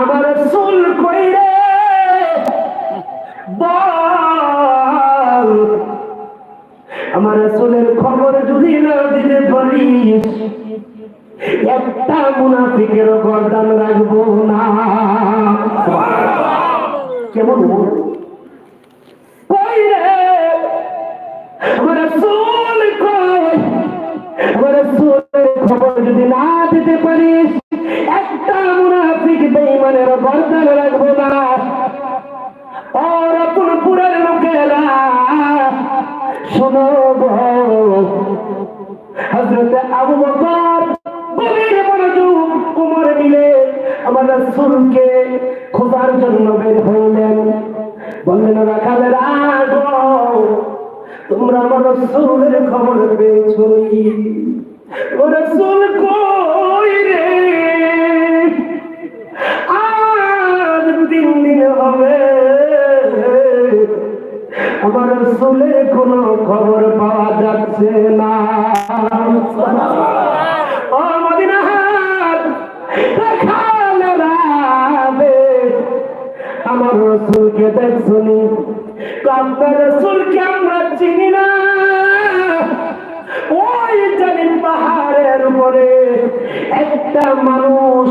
আমার চুল কইরে বল। আমার চুলের খবর যদি না দিতে পারিস, একটা মুনাফিকের গর্দান রাখব না। কেমন? আমার চুল কই? আমার চুলের খবর যদি না রাসূলের খবর পেয়েছ কি? ও রাসূল কই রে? আজ তিন দিন হবে। আমার রসুলের কোনো খবর পাওয়া যাচ্ছে না। আমার রসুলকে দেখছনি আপনার রসুলকে আমরা চিনি না। ওই জালিম পাহাড়ের উপরে একটা মানুষ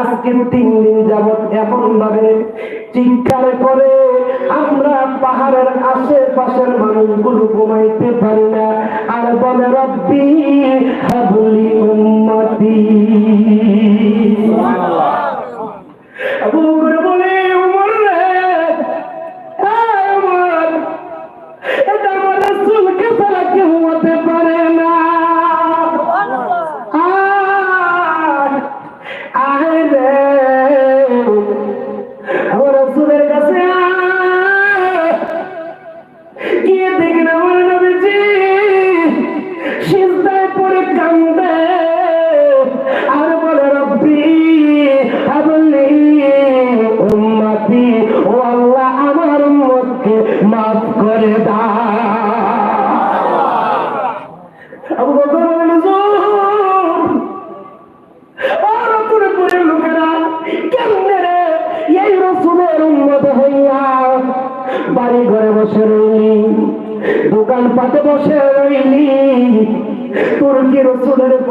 আজকে তিন দিন যাবৎ এমন ভাবে চিৎকার করে আমরা পাহাড়ের আশেপাশের মানুষগুলো ঘুমাইতে পারি না। আর বলে রব্বি হাবলি উম্মতি।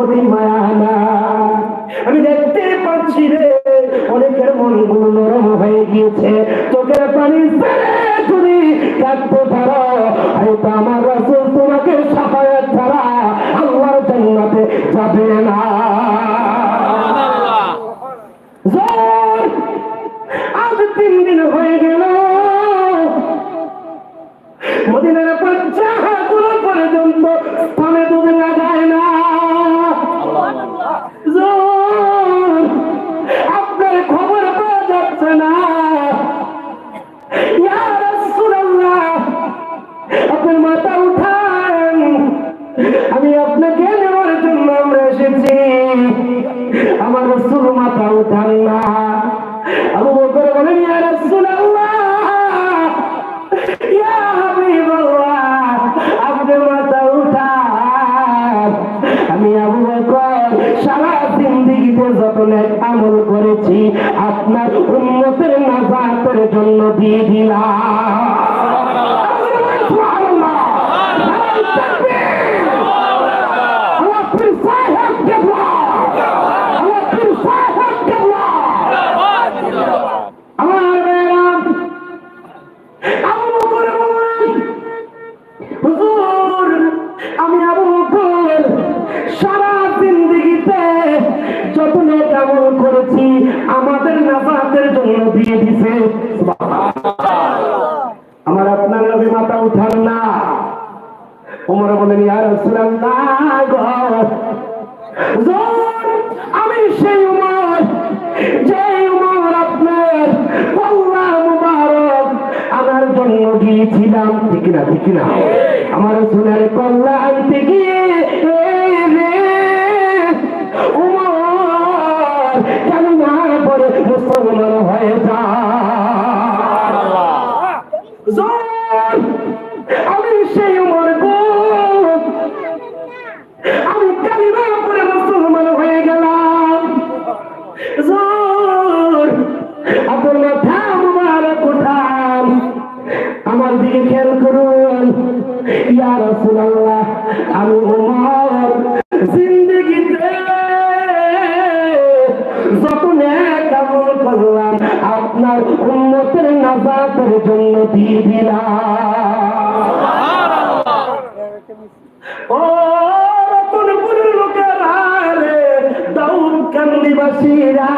প্রতি মায়া না। আমি দেখতে পাচ্ছি রে অনেকের মনগুলো নরম হয়ে গিয়েছে। চোখের পানি তুমি কাঁদতে পারো। হয়তো আমার রসুল তোমাকে সাফায়াত ছাড়া আল্লাহর জান্নাতে যাবে না। আজ তিন দিন হয়ে গেল। মদিনার পঞ্চাশগুলো পর্যন্ত বলেন ইয়া রাসূলুল্লাহ! আমি সেই উমর যে উমর আপনার আল্লাহ মুবারক আমার জন্য গিয়েছিলাম ঠিক না ঠিক না? আমার সোনার কল্যাণ গিয়ে উন্মতের নাজাতের জন্য দিয়ে দিলাম। ও রতনপুরের লোকেরা দাউদ কান্দিবাসীরা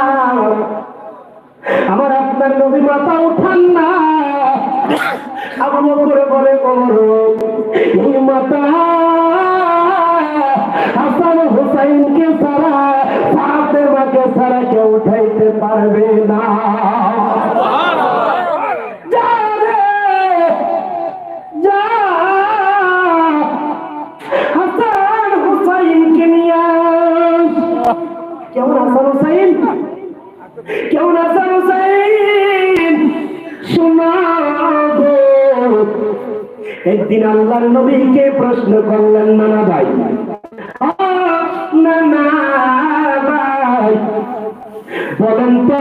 আমার আপনার নবী মাথা উঠান না। আমার করে বলে কমর এই মাথা হাসান হুসাইনকে সারা ফাতেমাকে সারা কেউ উঠাইতে পারবে আল্লাহর নবীকে প্রশ্ন করলেন নানা ভাই নানা ভাই বলেন তো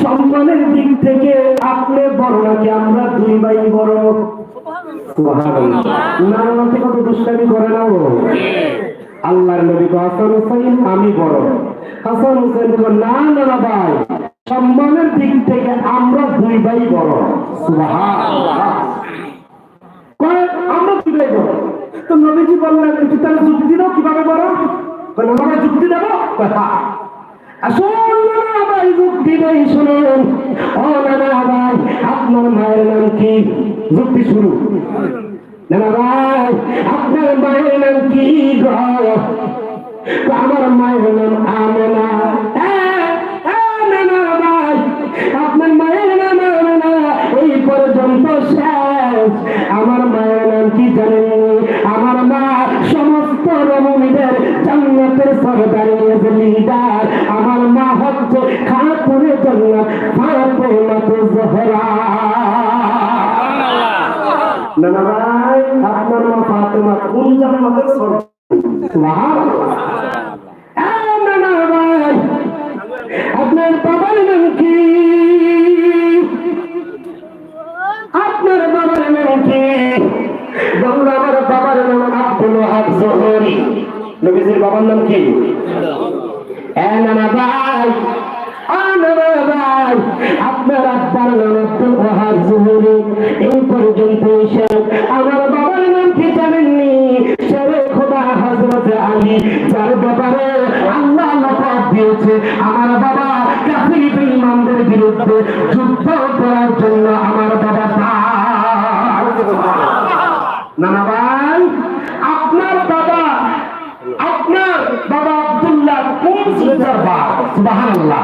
সম্মানের দিক থেকে আপনি বড় নাকি আমরা দুই ভাই বড়? নানা কত দুষ্টামি করে না ও? আল্লাহর নবী হাসান হুসাইন আমি বড়। হাসান হুসেন তো না না ভাই সম্মানের দিক থেকে আমরা দুই ভাই বড়। সুবহানাল্লাহ। নবীজি বললেন একটু তাহলে যুক্তি দাও? কীভাবে বড় কয়, আমরা যুক্তি দেবো? হ্যাঁ। যুক্তি আপনার মায়ের নাম কি? যুক্তি শুরু আপনার মায়ের নাম কি আমার মায়ের নাম আমেনা। হ্যাঁ, হ্যাঁ, আপনার মায়ের আপনার মা বাবার নাম কি আপনার বাবার নাম কি বলল আমার বাবার নাম আব্দুল ওয়াহাব জোহরি নবীজির বাবার নাম কি? লকাব আমার বাবা কাফির বেঈমানদের বিরুদ্ধে যুদ্ধ করার জন্য আমার বাবা নানা ভাই, আপনার বাবা আপনার বাবা আব্দুল্লাহ কোন সুন্দর সুবহানাল্লাহ।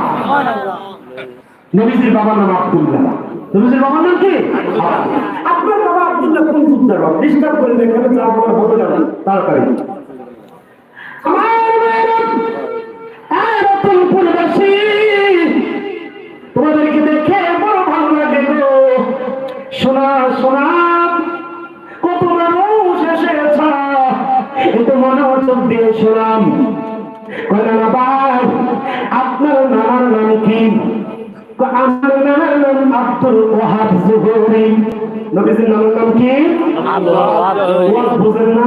নবীজির বাবার নাম আব্দুল্লাহ। নবীজির বাবার নাম কি? আপনার বাবা আব্দুল্লাহ কোন করে ভালো তাড়াতাড়ি। ভাই আপনার নানার নাম কি? আমার নানার নাম আব্দুল ওয়াহাব জুহরি। নবীজির নানার নাম কি? বুঝেন না?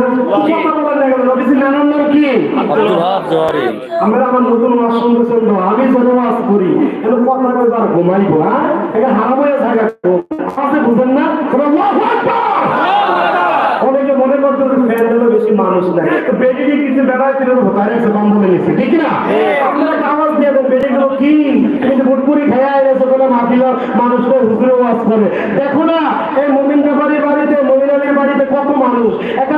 কথা বলেন না কেন? নবীজির নানার নাম কি? আমরা আমার নতুন মাস শুনতেছেন আমি যেন করি। এখন কথা কইবার ঘুমাইবো হ্যাঁ? এটা হারাম হয়ে থাকা আছে বুঝেন না? আল্লাহু আকবার! বেশি মানুষ নাই। বেডিকে কিছু বেড়ায় ছিল ভোটারে এসে বন্ধ নিচ্ছে ঠিক না? আপনারা কাগজ দিয়ে দেন গেল কি? কিন্তু খেয়া এসে বলে মাফিল মানুষকে হুজুরে ওয়াজ করে। দেখো না এই মোমিন ব্যাপারীর বাড়িতে আলীর বাড়িতে কত মানুষ। একটা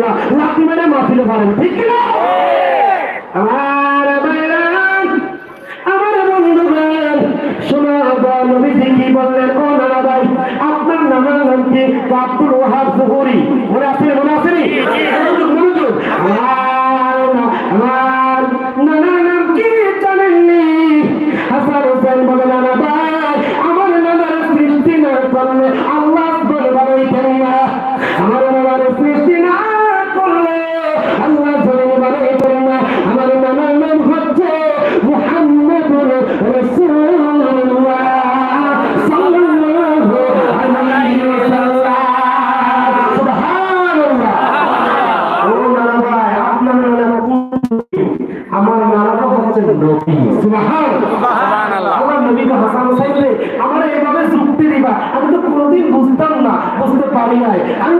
না লাঠি মেরে মাফিলে পারেন ঠিক না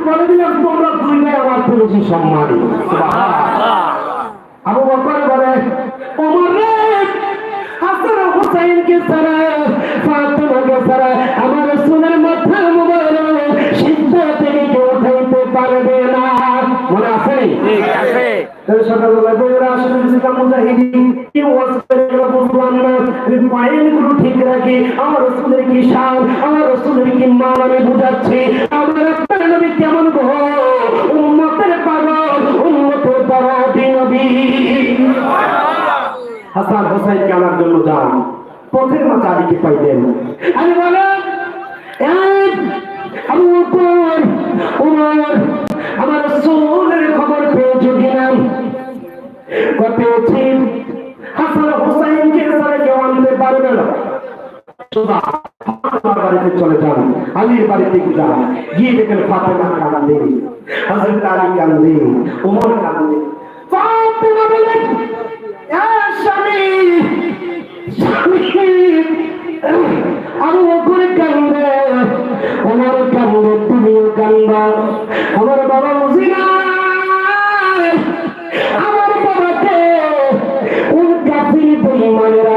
বলে দিলাম তোমরা দুই আমার বেশি সম্মানী। আবু বকর বলে ওমর রে হাসান হুসাইনকে ছাড়া ফাতেমাকে ছাড়া আমার রাসূলের মাথা মোবারক সিদ্ধা থেকে কেউ উঠাইতে পারবে না। মনে আছে? ঠিক আছে। সকালবেলা আসলে কি ওয়াজ করে বুঝলাম না যদি পয়েন্টগুলো ঠিক রাখি আমার রসুলের কি শান আমার রসুলের কি মান আমি বুঝাচ্ছি? হোসাইনকে আনার জন্য যান। পথের মাঝে আলীকে পাইলেন আমি বলেন আবু বকর, উমর, আমার রাসূলের খবর পেয়েছ কিনা পেয়েছি হাসান হুসাইনকে কেউ আনতে পারবে না। বাড়িতে চলে যান বাড়িতে যান। গিয়ে দেখেন বকর কান্দে। ওমর কান্দে তুমিও কান্দা। আমার বাবা মুজিনা আমার বাবাকে কোন কাফির পরিমাণেরা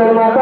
ভাই